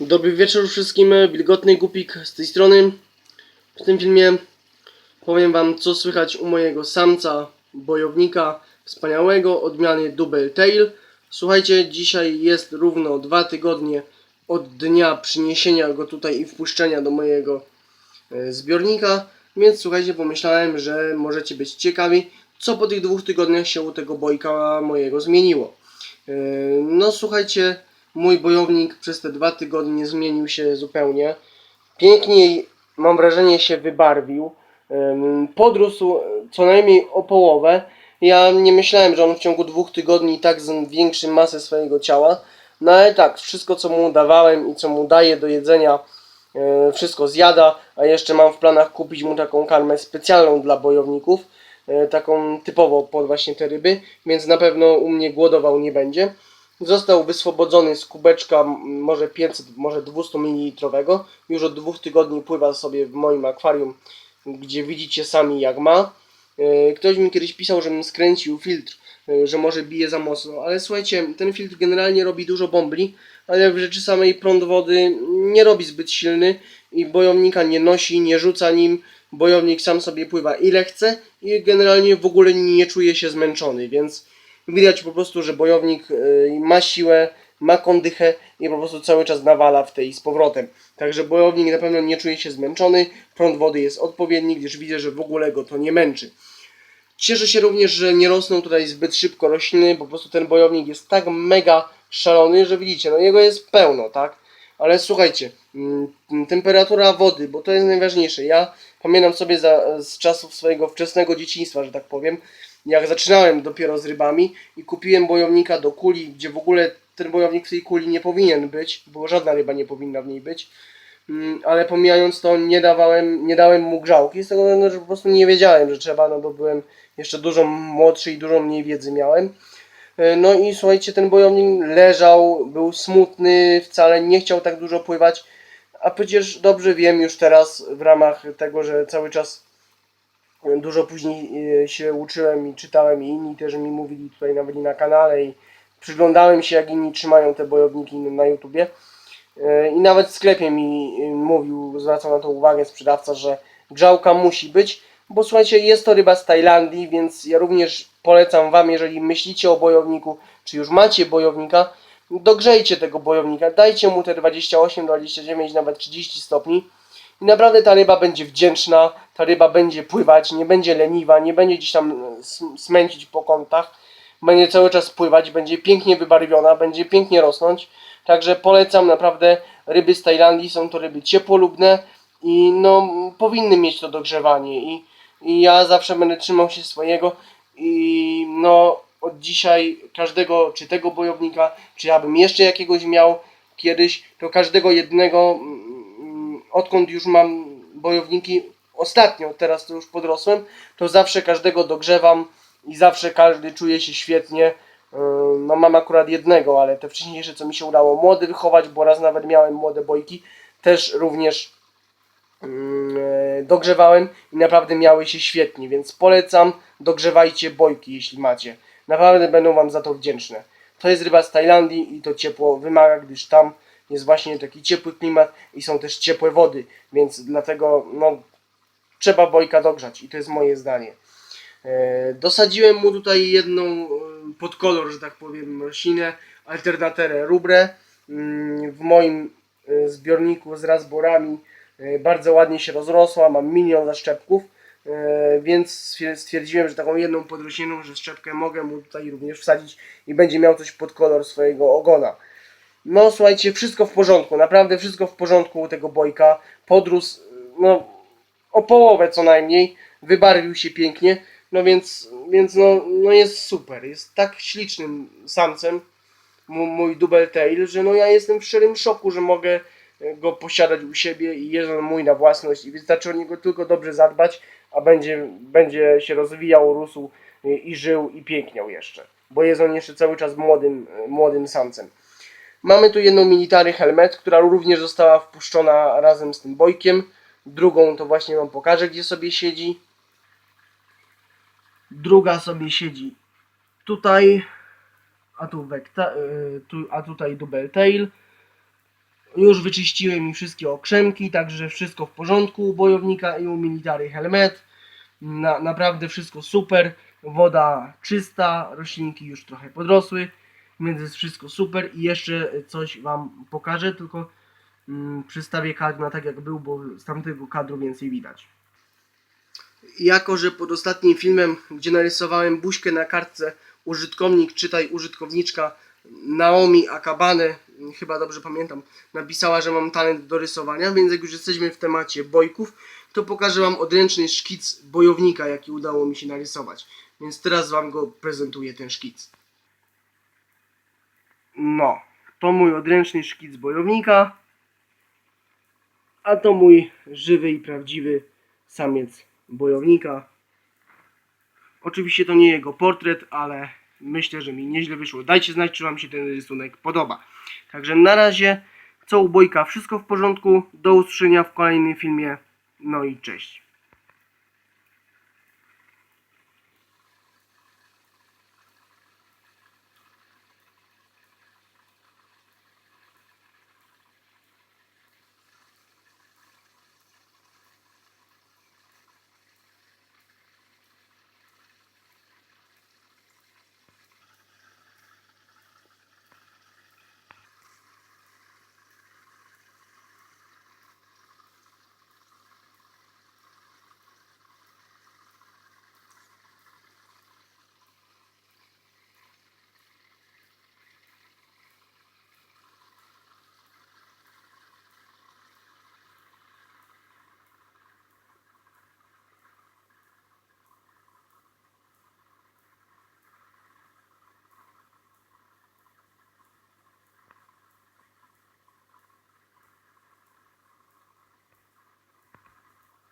Dobry wieczór wszystkim, wilgotny głupik z tej strony. W tym filmie powiem wam co słychać u mojego samca, bojownika wspaniałego, odmiany Double Tail. Słuchajcie, dzisiaj jest równo dwa tygodnie od dnia przyniesienia go tutaj i wpuszczenia do mojego e, zbiornika, więc słuchajcie, pomyślałem, że możecie być ciekawi, co po tych dwóch tygodniach się u tego bojka mojego zmieniło. E, No słuchajcie, mój bojownik przez te dwa tygodnie zmienił się zupełnie. Piękniej, mam wrażenie, się wybarwił. Podrósł co najmniej o połowę. Ja nie myślałem, że on w ciągu dwóch tygodni tak zwiększy masę swojego ciała. No ale tak, wszystko co mu dawałem i co mu daję do jedzenia, e, wszystko zjada, a jeszcze mam w planach kupić mu taką karmę specjalną dla bojowników, e, taką typowo pod właśnie te ryby, więc na pewno u mnie głodował nie będzie. Został wyswobodzony z kubeczka może 500, może 200 ml. Już od dwóch tygodni pływa sobie w moim akwarium, gdzie widzicie sami jak ma. E, Ktoś mi kiedyś pisał, żebym skręcił filtr, e, że może bije za mocno, ale słuchajcie, ten filtr generalnie robi dużo bombli, ale w rzeczy samej prąd wody nie robi zbyt silny i bojownika nie nosi, nie rzuca nim. Bojownik sam sobie pływa ile chce i generalnie w ogóle nie czuje się zmęczony, więc widać po prostu, że bojownik y, ma siłę, ma kondychę i po prostu cały czas nawala w tej z powrotem. Także bojownik na pewno nie czuje się zmęczony, prąd wody jest odpowiedni, gdyż widzę, że w ogóle go to nie męczy. Cieszę się również, że nie rosną tutaj zbyt szybko rośliny, po prostu ten bojownik jest tak mega szalony, że widzicie, no jego jest pełno, tak? Ale słuchajcie, mm, temperatura wody, bo to jest najważniejsze. Ja pamiętam sobie za, z czasów swojego wczesnego dzieciństwa, że tak powiem, jak zaczynałem dopiero z rybami i kupiłem bojownika do kuli, gdzie w ogóle ten bojownik w tej kuli nie powinien być, bo żadna ryba nie powinna w niej być. Mm, Ale pomijając to, nie dawałem, nie dałem mu grzałki, z tego względu, że po prostu nie wiedziałem, że trzeba, no bo byłem jeszcze dużo młodszy i dużo mniej wiedzy miałem. E, No i słuchajcie, ten bojownik leżał, był smutny, wcale nie chciał tak dużo pływać, a przecież dobrze wiem już teraz w ramach tego, że cały czas dużo później e, się uczyłem i czytałem i inni też mi mówili tutaj nawet na kanale i przyglądałem się jak inni trzymają te bojowniki na YouTubie. E, i nawet w sklepie mi e, mówił, zwracał na to uwagę sprzedawca, że grzałka musi być, bo słuchajcie, jest to ryba z Tajlandii, więc ja również polecam Wam, jeżeli myślicie o bojowniku, czy już macie bojownika, dogrzejcie tego bojownika, dajcie mu te 28, 29, nawet 30 stopni i naprawdę ta ryba będzie wdzięczna, ta ryba będzie pływać, nie będzie leniwa, nie będzie gdzieś tam e, sm- smęcić po kątach, będzie cały czas pływać, będzie pięknie wybarwiona, będzie pięknie rosnąć. Także polecam naprawdę ryby z Tajlandii, są to ryby ciepłolubne i no powinny mieć to dogrzewanie i, i ja zawsze będę trzymał się swojego i no od dzisiaj każdego, czy tego bojownika, czy ja bym jeszcze jakiegoś miał kiedyś, to każdego jednego, mm, odkąd już mam bojowniki, ostatnio, teraz to już podrosłem, to zawsze każdego dogrzewam i zawsze każdy czuje się świetnie. Yy, No mam akurat jednego, ale te wcześniejsze, co mi się udało młody wychować, bo raz nawet miałem młode bojki, też również mm, e, dogrzewałem i naprawdę miały się świetnie, więc polecam, dogrzewajcie bojki, jeśli macie. Naprawdę będą Wam za to wdzięczne. To jest ryba z Tajlandii i to ciepło wymaga, gdyż tam jest właśnie taki ciepły klimat i są też ciepłe wody, więc dlatego no, trzeba bojka dogrzać i to jest moje zdanie. E, Dosadziłem mu tutaj jedną e, pod kolor, że tak powiem, roślinę, alternaterę rubrę. Mm, W moim e, zbiorniku z razborami bardzo ładnie się rozrosła, mam milion zaszczepków, więc stwier- stwierdziłem, że taką jedną podroślinną zaszczepkę mogę mu tutaj również wsadzić i będzie miał coś pod kolor swojego ogona. No słuchajcie, wszystko w porządku, naprawdę wszystko w porządku u tego bojka. Podrósł, no o połowę co najmniej, wybarwił się pięknie, no więc, więc no, no jest super, jest tak ślicznym samcem, mój, mój double tail, że no ja jestem w szczerym szoku, że mogę e, go posiadać u siebie i jest on mój na własność i wystarczy o niego tylko dobrze zadbać, a będzie, będzie się rozwijał, rósł e, i żył i piękniał jeszcze, bo jest on jeszcze cały czas młodym, e, młodym samcem. Mamy tu jedną military helmet, która również została wpuszczona razem z tym bojkiem. Drugą to właśnie wam pokażę, gdzie sobie siedzi. Druga sobie siedzi tutaj, a tu, wekta, y, tu, a tutaj double tail. Już wyczyściłem mi wszystkie okrzemki, także wszystko w porządku u bojownika i u military helmet. Na, naprawdę wszystko super. Woda czysta, roślinki już trochę podrosły, więc jest wszystko super. I jeszcze coś Wam pokażę, tylko mm, przystawię kadr na tak jak był, bo z tamtego kadru więcej widać. Jako, że pod ostatnim filmem, gdzie narysowałem buźkę na kartce, użytkownik, czytaj użytkowniczka Naomi Akabane, chyba dobrze pamiętam, napisała, że mam talent do rysowania, więc jak już jesteśmy w temacie bojków, to pokażę Wam odręczny szkic bojownika, jaki udało mi się narysować. Więc teraz Wam go prezentuję, ten szkic. No, to mój odręczny szkic bojownika, a to mój żywy i prawdziwy samiec bojownika. Oczywiście to nie jego portret, ale myślę, że mi nieźle wyszło. Dajcie znać, czy Wam się ten rysunek podoba. Także na razie, co u Bojka, wszystko w porządku. Do usłyszenia w kolejnym filmie. No i cześć.